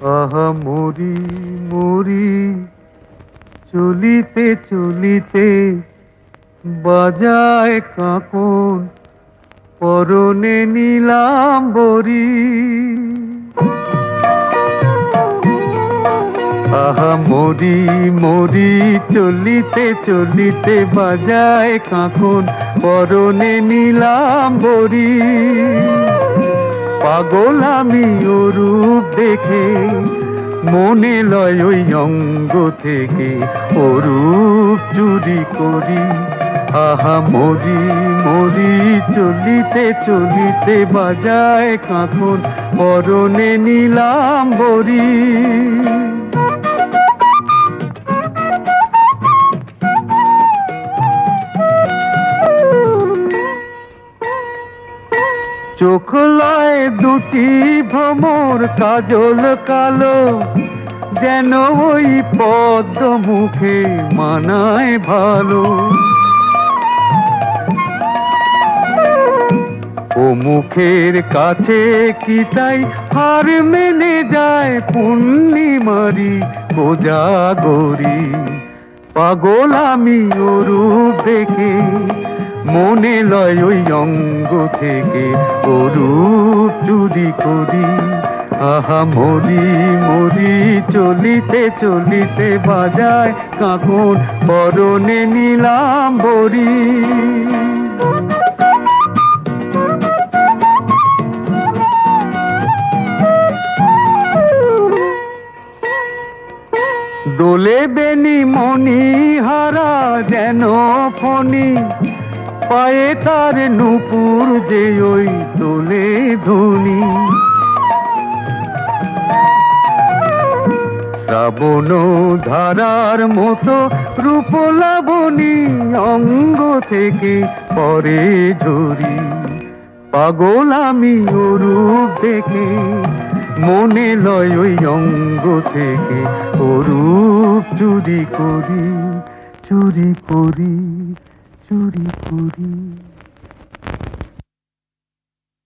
আহা মরি মরি, চলিতে চলিতে বাজায় কাকন, পরনে নিলাম বরি। আহা মরি মরি, চলিতে চলিতে বাজায় কাকন, পরনে নিলাম বরি। পাগল আমি রূপ দেখে, মনে লয় ওই অঙ্গ থেকে। অরূপ চুরি করি, আহা মরি মরি, চলিতে চলিতে বাজায় কাঁকন পরনে নিলাম বরি। চোখ লয় দুটি ভ্রমর, কাজল কালো, যেন ওই পদ্ম মুখে মানায় ভালো। ও মুখের কাছে কি তাই হার মেনে যায় পূর্ণিমারি কোজাগরি? পাগল আমি ওরূপ দেখে মনে লয় ওই অঙ্গ থেকে অরূপ চুরি করি। আহা, মরি মরি, চলিতে চলিতে বাজায় কাকন, পরনে নিলাম বরি দোলে বেনি মনি হারা যেন ফণি। পায়ে তার নুপুর যে ওই দোলে ধুনি শ্রাবণ ধারার মতো রূপ লাবণী অঙ্গ থেকে পরে ঝরি। পাগল আমি অরূপ দেখে মনে লয় ওই অঙ্গ থেকে অরূপ চুরি করি চুরি করি। চুরি করি